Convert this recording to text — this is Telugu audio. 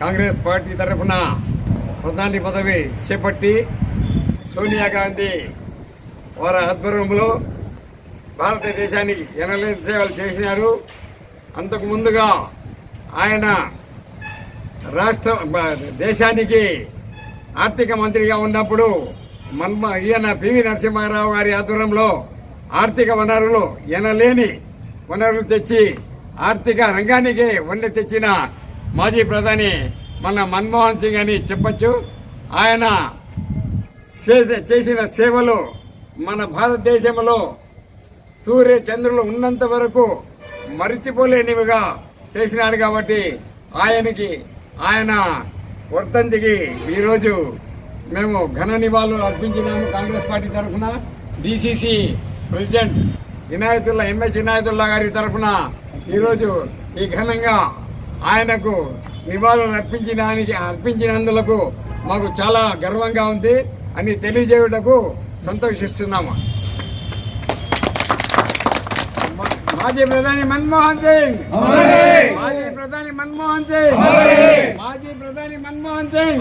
కాంగ్రెస్ పార్టీ తరఫున ప్రధాని పదవి చేపట్టి సోనియా గాంధీ వారి ఆధ్వర్యంలో భారతదేశానికి ఎనలేని సేవలు చేసినారు. అంతకు ముందుగా ఆయన రాష్ట్ర దేశానికి ఆర్థిక మంత్రిగా ఉన్నప్పుడు మన్మ ఈయన పివి నరసింహారావు గారి ఆధ్వర్యంలో ఆర్థిక వనరులు ఎనలేని వనరులు తెచ్చి ఆర్థిక రంగానికి వండి తెచ్చిన మాజీ ప్రధాని మన మన్మోహన్ సింగ్ అని చెప్పచ్చు. ఆయన చేసే- చేసిన సేవలు మన భారతదేశంలో సూర్య చంద్రులు ఉన్నంత వరకు మరిచిపోలేనివిగా చేసినాడు కాబట్టి ఆయనకి ఆయన వర్తంతికి ఈరోజు మేము ఘన నివాళులు అర్పించినాము కాంగ్రెస్ పార్టీ తరఫున. DCC president Vinayatullah MS Vinayatullah గారి తరఫున ఈరోజు ఈ ఘనంగా ఆయనకు నివాళులు అర్పించడానికి అర్పించినందులకు మాకు చాలా గర్వంగా ఉంది అని తెలియజేయుటకు సంతోషిస్తున్నాము. మాజీ ప్రధాని మన్మోహన్ సింగ్! మాజీ ప్రధాని మన్మోహన్ సింగ్! మాజీ ప్రధాని మన్మోహన్ సింగ్!